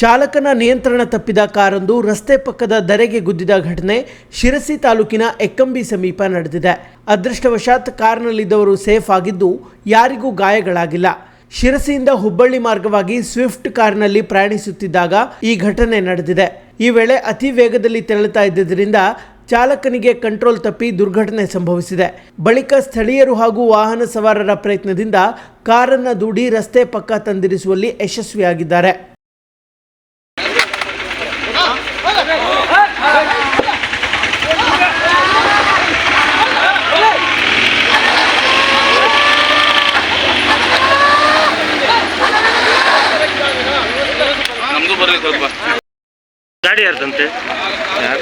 ಚಾಲಕನ ನಿಯಂತ್ರಣ ತಪ್ಪಿದ ಕಾರೊಂದು ರಸ್ತೆ ಪಕ್ಕದ ದರೆಗೆ ಗುದ್ದಿದ ಘಟನೆ ಶಿರಸಿ ತಾಲೂಕಿನ ಎಕ್ಕಂಬಿ ಸಮೀಪ ನಡೆದಿದೆ. ಅದೃಷ್ಟವಶಾತ್ ಕಾರ್ನಲ್ಲಿದ್ದವರು ಸೇಫ್ ಆಗಿದ್ದು ಯಾರಿಗೂ ಗಾಯಗಳಾಗಿಲ್ಲ. ಶಿರಸಿಯಿಂದ ಹುಬ್ಬಳ್ಳಿ ಮಾರ್ಗವಾಗಿ ಸ್ವಿಫ್ಟ್ ಕಾರ್ನಲ್ಲಿ ಪ್ರಯಾಣಿಸುತ್ತಿದ್ದಾಗ ಈ ಘಟನೆ ನಡೆದಿದೆ. ಈ ವೇಳೆ ಅತಿ ವೇಗದಲ್ಲಿ ತೆರಳುತ್ತಾ ಇದ್ದರಿಂದ ಚಾಲಕನಿಗೆ ಕಂಟ್ರೋಲ್ ತಪ್ಪಿ ದುರ್ಘಟನೆ ಸಂಭವಿಸಿದೆ. ಬಳಿಕ ಸ್ಥಳೀಯರು ಹಾಗೂ ವಾಹನ ಸವಾರರ ಪ್ರಯತ್ನದಿಂದ ಕಾರನ್ನು ದೂಡಿ ರಸ್ತೆ ಪಕ್ಕ ತಂದಿರಿಸುವಲ್ಲಿ ಯಶಸ್ವಿಯಾಗಿದ್ದಾರೆ. ಬರ್ಲಿ ಸ್ವಲ್ಪ ಗಾಡಿ ಯಾರ್ದಂತೆ ಯಾರು